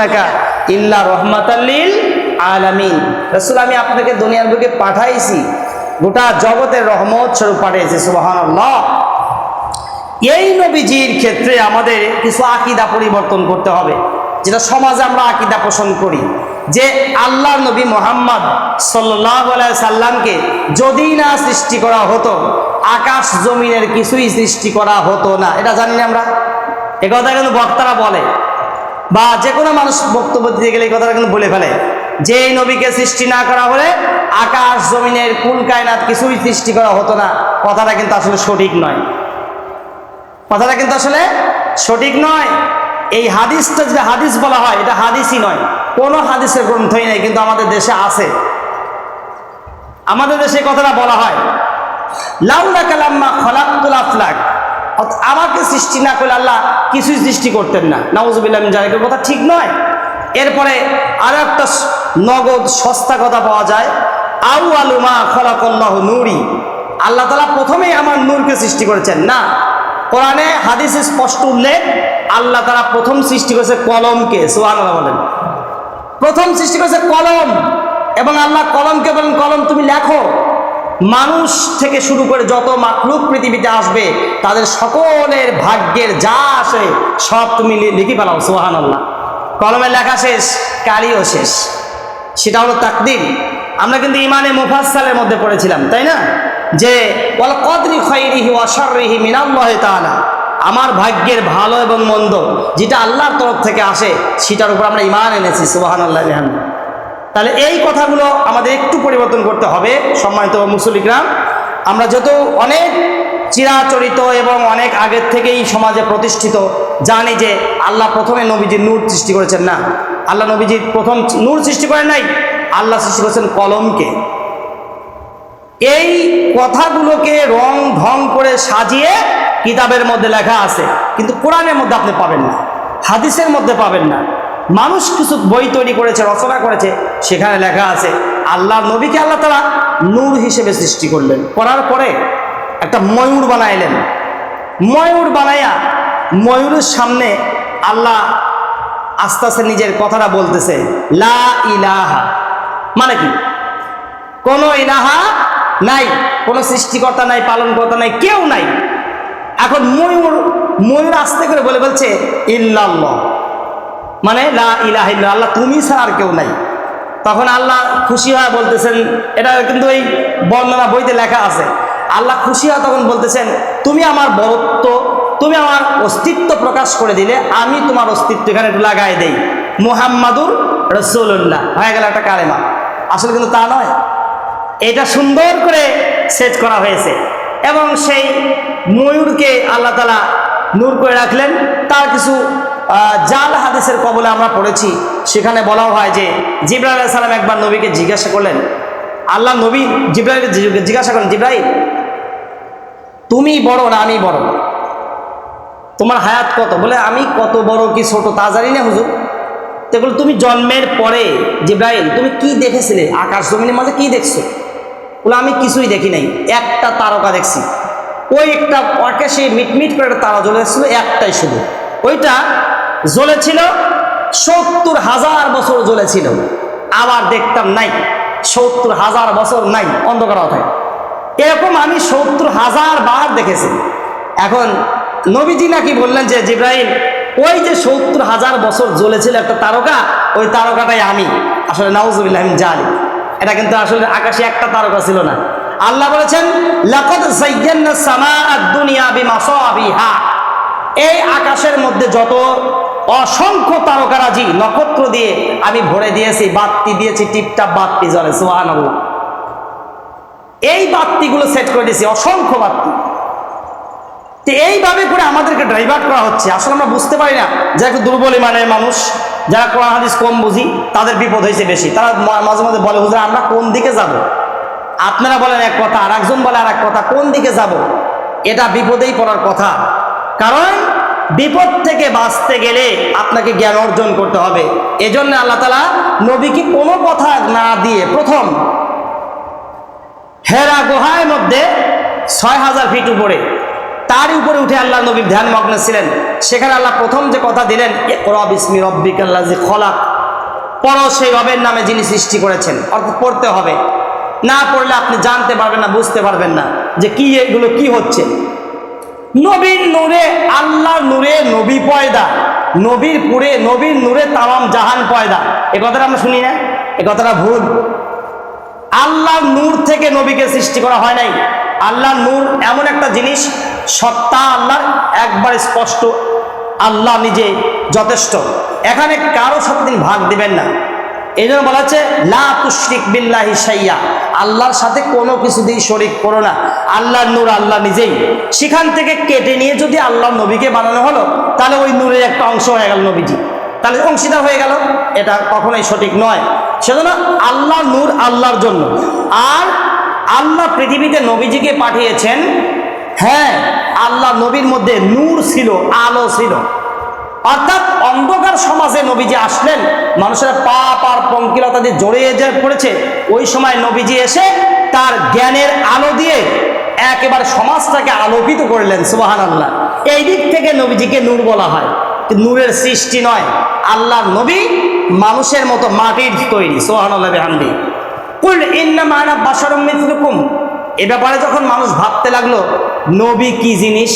আরসালনাকা ইল্লা রহমাতাল্লিল আলামিন। রসুল, আমি আপনাকে দুনিয়ার বুকে পাঠাইছি, গোটা জগতের রহমত স্বরূপ পাঠিয়েছি, সুবহানাল্লাহ। এই নবীজির ক্ষেত্রে আমাদের কিছু আকিদা পরিবর্তন করতে হবে, যেটা সমাজে আমরা আকিদা পোষণ করি। যে আল্লাহ নবী মোহাম্মদ সাল্লাহ সাল্লামকে যদি না সৃষ্টি করা হতো, আকাশ জমিনের কিছুই সৃষ্টি করা হতো না। এটা জানি আমরা? এ কথা কিন্তু বক্তারা বলে। বা যে কোনো মানুষ বক্তব্য দিতে গেলে এই কথাটা কিন্তু বলে ফেলে। যে এই নবীকে সৃষ্টি না করা হলে আকাশ জমিনের কুল কায়নাত কিছুই সৃষ্টি করা হতো না। কথাটা কিন্তু আসলে সঠিক নয়। কথাটা কিন্তু আসলে সঠিক নয়। এই হাদিসটা যেটা হাদিস বলা হয়, এটা হাদিসই নয়। কোনো হাদিসের গ্রন্থই নেই, কিন্তু আমাদের দেশে আছে। আমাদের দেশে কথাটা বলা হয়, লাউলা কালাম্মা খলাকুল আফলাক। আমাকে সৃষ্টি না করলে আল্লাহ কিছুই সৃষ্টি করতেন না। নাউজুবিল্লাহ জালিকের কথা ঠিক নয়। এরপরে আরও একটা নগদ সস্তা কথা পাওয়া যায়। আউ আলুমা খলাকল্লাহ নুরি। আল্লাহ তালা প্রথমেই আমার নূরকে সৃষ্টি করেছেন। না, কোরআনে হাদিসে স্পষ্ট উল্লেখ, আল্লাহ তারা প্রথম সৃষ্টি করেছে কলমকে সোহান বলেন। প্রথম সৃষ্টি করেছে কলম, এবং আল্লাহ কলমকে বলেন, কলম তুমি লেখো। মানুষ থেকে শুরু করে যত মাকলুক পৃথিবীতে আসবে, তাদের সকলের ভাগ্যের যা আসে, সব তুমি লিখে ফেলাও সোহান আল্লাহ কলমের লেখা শেষ কালিও শেষ। সেটা হলো তাকদির। আমরা কিন্তু ইমানে মুফাসসালের মধ্যে পড়েছিলাম, তাই না? যে, ওয়াল কদরি খৈরিহি ওয়াশাররিহি মিনাল্লাহি তাআলা। আমার ভাগ্যের ভালো এবং মন্দ, যেটা আল্লাহর তরফ থেকে আসে, সেটার উপর আমরা ইমান এনেছি, সুবহানাল্লাহ বিহামদিহি তাহলে এই কথাগুলো আমাদের একটু পরিবর্তন করতে হবে, সম্মানিত মুসলিকরাম আমরা যত অনেক চিরাচরিত এবং অনেক আগের থেকেই সমাজে প্রতিষ্ঠিত, জানি যে আল্লাহ প্রথমে নবীজির নূর সৃষ্টি করেছেন না। আল্লাহ নবীজির প্রথম নূর সৃষ্টি করেন নাই, আল্লাহ সৃষ্টি করেছেন কলমকে। এই কথাগুলোকে রং ঢং করে সাজিয়ে কিতাবের মধ্যে লেখা আছে, কিন্তু কোরআনের মধ্যে আপনি পাবেন না, হাদিসের মধ্যে পাবেন না। মানুষ কিছু বই তৈরি করেছে, রচনা করেছে সেখানে লেখা আছে আল্লাহ নবীকে আল্লাহ তারা নূর হিসেবে সৃষ্টি করলেন। করার পরে একটা ময়ূর বানাইলেন। ময়ূর বানাইয়া ময়ূরের সামনে আল্লাহ আস্তে আস্তে নিজের কথাটা বলতেছে, লা ইলাহা। মানে কি? কোনো ইলাহা নাই, কোনো সৃষ্টিকর্তা নাই, পালনকর্তা নাই, কেউ নাই। এখন ময়ূর ময়ূর আস্তে করে বলে বলছে, ইল্লাল্লাহ। মানে লা ইলাহা ইল্লা আল্লাহ তুমি ছাড়া আর কেউ নাই। তখন আল্লাহ খুশি হয়ে বলতেছেন, এটা কিন্তু এই বর্ণনা বইতে লেখা আছে। আল্লাহ খুশি হয়ে তখন বলতেছেন, তুমি আমার বরত্ব, তুমি আমার অস্তিত্ব প্রকাশ করে দিলে আমি তোমার অস্তিত্ব এখানে লাগাই দেই। মুহাম্মাদুর রসুল্লাহ হয়ে গেল একটা কালেমা। আসলে কিন্তু তা নয়। এটা সুন্দর করে সেট করা হয়েছে। এবং সেই ময়ূরকে আল্লাহ তালা নূর করে রাখলেন। তার কিছু জাল হাদিসের কবলে আমরা পড়েছি। সেখানে বলা হয় যে জিব্রাহ সালাম একবার নবীকে জিজ্ঞাসা করলেন, আল্লাহ নবী জিব্রাহিলকে জিজ্ঞাসা করলেন জিব্রাহিম তুমি বড় না আমি বড়? তোমার হায়াত কত? বলে, আমি কত বড় কি ছোট তা জানি না হুজুর। তো বলে, তুমি জন্মের পরে জিব্রাহিম তুমি কি দেখেছিলে? আকাশ জমিনের মাঝে কি দেখছ? বলে, আমি কিছুই দেখি নাই। একটা তারকা দেখছি। ওই একটা আকাশে মিটমিট করে একটা তারা জ্বলে এসেছিল একটাই শুধু। ওইটা জ্বলেছিল, সত্তর হাজার বছর জ্বলেছিল। আবার দেখতাম নাই, সত্তর হাজার বছর নাই, অন্ধকার অথায় এরকম আমি সত্তর হাজার বার দেখেছি। এখন নবীজি নাকি বললেন যে জিব্রাহিম ওই যে সত্তর হাজার বছর জ্বলেছিল একটা তারকা, ওই তারকাটাই আমি। আসলে নাউজুবিল্লাহ জানি এটা কিন্তু আসলে আকাশে একটা তারকা ছিল না। আল্লাহ বলেছেন, লাকাদ যায়্যানা সামাআদ দুনিয়া বিমাসাবিহা। এই আকাশের মধ্যে যত অসংখ্য তারকারাজি নক্ষত্র দিয়ে আমি ভরে দিয়েছি, বাতি দিয়েছি, টিপটাপ বাতি জ্বলে, সুবহানাল্লাহ। এই বাতিগুলো সেট করে দিয়েছি, অসংখ্য বাতি। তো এইভাবে করে আমাদেরকে ড্রাইভার করা হচ্ছে। আসলে আমরা বুঝতে পারি না, যারা একটু দুর্বল ইমানের মানুষ, যারা কোরআন, হাদিস কম বুঝি, তাদের বিপদ হয়েছে বেশি। তারা মাঝে মাঝে বলে, হুজুর, আমরা কোন দিকে যাব। আপনারা বলেন এক কথা আর একজন বলে আর এক কথা, কোন দিকে যাব। এটা বিপদেই পড়ার কথা। কারণ বিপদ থেকে বাঁচতে গেলে আপনাকে জ্ঞান অর্জন করতে হবে। এজন্য আল্লাহ তালা নবীকে কোনো কথা না দিয়ে প্রথম হেরা গুহায় মধ্যে ছয় হাজার ফিট উপরে, তার উপরে উঠে আল্লাহ নবী ধ্যান মগ্ন ছিলেন। সেখানে আল্লাহ প্রথম যে কথা দিলেন রব ইসমি রব্বিকাল্লাহ যে খলাক। পড়ো সেই রবের নামে যিনি সৃষ্টি করেছেন। অর্থাৎ পড়তে হবে। না পড়লে আপনি জানতে পারবেন না, বুঝতে পারবেন না যে কি এগুলো কি হচ্ছে। নবীর নূরে আল্লাহ নূরে নবী পয়দা। নবীর পুরে, নবীর নূরে তামাম জাহান পয়দা। এ কথাটা আমরা শুনি না? এ কথাটা ভুল। আল্লাহর নূর থেকে নবীকে সৃষ্টি করা হয় নাই। আল্লাহর নূর এমন একটা জিনিস, সত্তা আল্লাহর একবার স্পষ্ট, আল্লাহ নিজে যথেষ্ট। এখানে কারও সাথে তিনি ভাগ দিবেন না। এই জন্য বলা হচ্ছে, লা তুশরিক বিল্লাহি সাইয়া আল্লাহর সাথে কোনো কিছু দিয়ে শরিক করো না। আল্লাহর নূর আল্লাহ নিজেই। সেখান থেকে কেটে নিয়ে যদি আল্লাহ নবীকে বানানো হলো, তাহলে ওই নূরের একটা অংশ হয়ে গেল নবীজি। তাহলে অংশীদার হয়ে গেল। এটা কখনোই সঠিক নয়। সেজন্য আল্লাহ নূর আল্লাহর জন্য। আর আল্লাহ পৃথিবীতে নবীজিকে পাঠিয়েছেন হ্যাঁ আল্লাহ নবীর মধ্যে নূর ছিল, আলো ছিল। অর্থাৎ অন্ধকার সমাজে নবীজি আসলেন, মানুষের পাপ আর পঙ্কিলতা দিয়ে জড়িয়ে যে পড়েছে, ওই সময় নবীজি এসে তার জ্ঞানের আলো দিয়ে একেবারে সমাজটাকে আলোকিত করলেন সুবাহান আল্লাহ এই দিক থেকে নবীজিকে নূর বলা হয়। নূরের সৃষ্টি নয়, আল্লাহর নবী মানুষের মতো মাটির তৈরি সোহান আল্লাহ হান্দি কুল ইন্না মানা বাসারম মিথলুকুম এ ব্যাপারে যখন মানুষ ভাবতে লাগল, নবী কি জিনিস?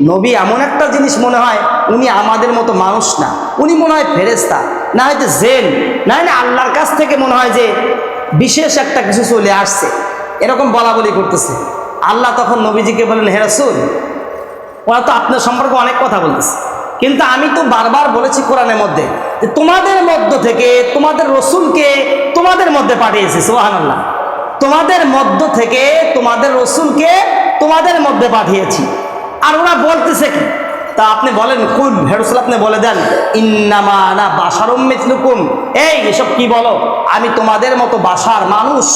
নবী এমন একটা জিনিস মনে হয়, উনি আমাদের মতো মানুষ না। উনি মনে হয় ফেরেস্তা না হয়তো জেন, না না আল্লাহর কাছ থেকে মনে হয় যে বিশেষ একটা কিছু চলে আসছে। এরকম বলা বলি করতেছে। আল্লাহ তখন নবীজিকে বলেন হেরাসুল ওরা তো আপনার সম্পর্কে অনেক কথা বলতেছে। কিন্তু আমি তো বারবার বলেছি কোরআনের মধ্যে যে তোমাদের মধ্য থেকে তোমাদের রসুলকে তোমাদের মধ্যে পাঠিয়েছি সোহান আল্লাহ তোমাদের মধ্য থেকে তোমাদের রসুলকে তোমাদের মধ্যে পাঠিয়েছি। আর ওরা বলতেছে কি? তা আপনি বলেন, কুল হেরসুল আপনি বলে দেন, ইন্নামা না বাসার মিথলুকুম এই, এসব কি বলো? আমি তোমাদের মতো বাসার মানুষ।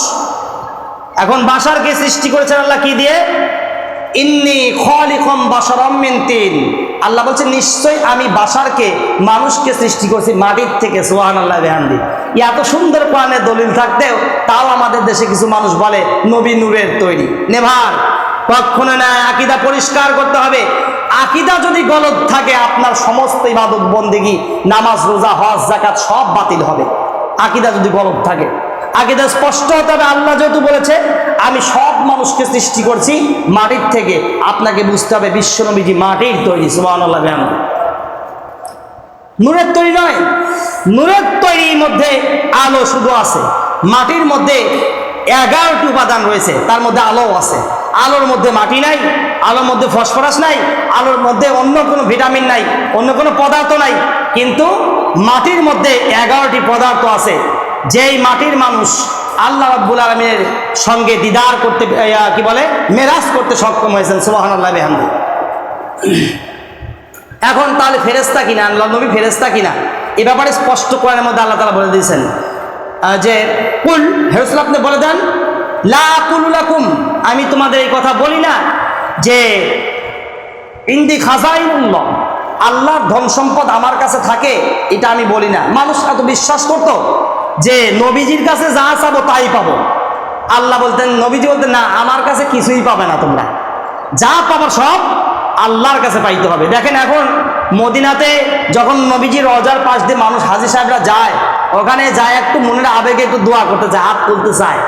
এখন বাসারকে সৃষ্টি করেছেন আল্লাহ কি দিয়ে? ইন্নি খলিকম বাসারম মিন তিন। আল্লাহ বলছে, নিশ্চয়ই আমি বাসারকে মানুষকে সৃষ্টি করছি মাটির থেকে সোহান আল্লাহ বেহান্দি এত সুন্দর কোরআনের দলিল থাকতেও তাও আমাদের দেশে কিছু মানুষ বলে, নবী নূরের তৈরি। নেভার। কখনো না আকিদা পরিষ্কার করতে হবে। আকিদা যদি গলত থাকে, আপনার সমস্ত ইবাদত, বন্দিগি, নামাজ, রোজা, হজ জাকাত সব বাতিল হবে। আকিদা যদি গলত থাকে। আকিদা স্পষ্ট হতে হবে, আল্লাহ যেহেতু বলেছে, আমি সব মানুষকে সৃষ্টি করছি মাটির থেকে। আপনাকে বুঝতে হবে বিশ্বনবীজি মাটির তৈরি সুবাহ আল্লাহ নূরের তৈরি নয়। নূরের তৈরির মধ্যে আলো শুধু আছে। মাটির মধ্যে এগারোটি উপাদান রয়েছে, তার মধ্যে আলো আছে। আলোর মধ্যে মাটি নাই, আলোর মধ্যে ফসফরাস নাই, আলোর মধ্যে অন্য কোনো ভিটামিন নাই, অন্য কোনো পদার্থ নাই, কিন্তু মাটির মধ্যে এগারোটি পদার্থ আছে। যেই মাটির মানুষ আল্লাহ রাব্বুল আলমীর সঙ্গে দিদার করতে কি বলে, মেরাজ করতে সক্ষম হয়েছেন সুবাহান আল্লাহ বেহামদি। এখন তাহলে ফেরেস্তা কিনা, আল্লাহ নবী ফেরেস্তা কিনা? এ ব্যাপারে স্পষ্ট করার মধ্যে আল্লাহ তালা বলে দিয়েছেন যে, কুল হেরসুল আপনি বলে দেন লা কুলুলাকুম আমি তোমাদের এই কথা বলি না যে ইন্দি খাজাইনুল্লাহ, আল্লাহর ধন সম্পদ আমার কাছে থাকে, এটা আমি বলি না। মানুষ এত বিশ্বাস করতো যে নবীজির কাছে যা চাবো তাই পাবো। আল্লাহ বলতেন, নবীজি বলতেন, না, আমার কাছে কিছুই পাবে না তোমরা। যা পাবার সব আল্লাহর কাছে পাইতে হবে। দেখেন এখন মদিনাতে যখন নবীজির রজার পাশ দিয়ে মানুষ হাজি সাহেবরা যায়, ওখানে যায় একটু মনের আবেগে একটু দোয়া করতে চায় হাত তুলতে চায়।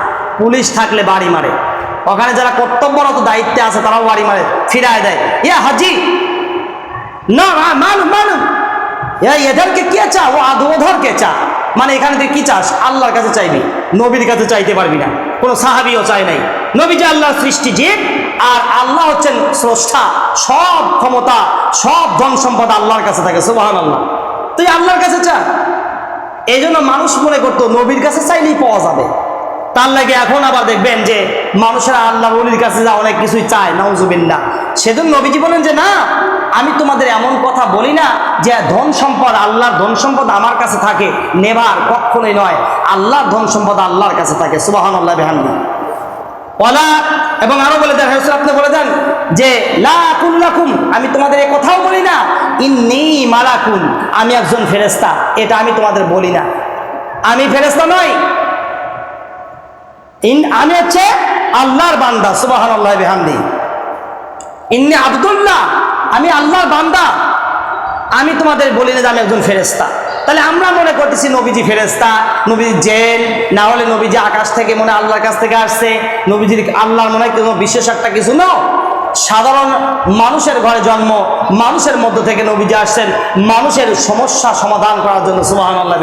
পুলিশ থাকলে বাড়ি মারে। ওখানে যারা কর্তব্যরত দায়িত্বে আছে তারাও বাড়ি মারে ফিরায় দেয়। ইয়া হাজি! না না, মালুম মালুম। এ এদেরকে কে চা ও আদৌ ওধরকে চা মানে এখানে তুই কি চাস? আল্লাহর কাছে চাইবি নবীর কাছে চাইতে পারবি না। কোনো সাহাবিও চাই নাই। নবী যে আল্লাহর সৃষ্টি জীব আর আল্লাহ হচ্ছেন স্রষ্টা। সব ক্ষমতা সব ধন সম্পদ আল্লাহর কাছে থাকে সুবাহান আল্লাহ তুই আল্লাহর কাছে চা এই জন্য মানুষ মনে করতো নবীর কাছে চাইলেই পাওয়া যাবে। তার লাগে এখন আবার দেখবেন যে মানুষেরা আল্লাহ নবীর কাছে যা অনেক কিছুই চায় নওজুবিল্লা সেজন্য নবীজি বলেন যে, না, আমি তোমাদের এমন কথা বলি না যে ধন সম্পদ আল্লাহর ধন সম্পদ আমার কাছে থাকে, নেবার কখনোই নয়। আল্লাহর ধন সম্পদ আল্লাহর কাছে থাকে সুবাহান আল্লাহ বেহান্না ওলা এবং আরও বলে দেন হেসুল আপনি বলে দেন যে, লা কুল্লাকুম আমি তোমাদের এ কথাও বলি না। ইন্নি মালাকুন, আমি একজন ফেরেস্তা এটা আমি তোমাদের বলি না। আমি ফেরেস্তা নই ইন আমি হচ্ছে আল্লাহর বান্দা সুবাহান আল্লাহ বেহান্দি ইন্নি আবদুল্লাহ, আমি আল্লাহর বান্দা। আমি তোমাদের বলি না যে আমি একজন ফেরেস্তা তাহলে আমরা মনে করতেছি নবীজি ফেরেস্তা নবীজি জেল, না হলে নবীজি আকাশ থেকে মনে আল্লাহর কাছ থেকে আসছে, নবীজির আল্লাহর মনে হয় কোনো বিশেষ একটা কিছু না। সাধারণ মানুষের ঘরে জন্ম, মানুষের মধ্য থেকে নবীজি আসছেন, মানুষের সমস্যা সমাধান করার জন্য সুবাহ আল্লাহ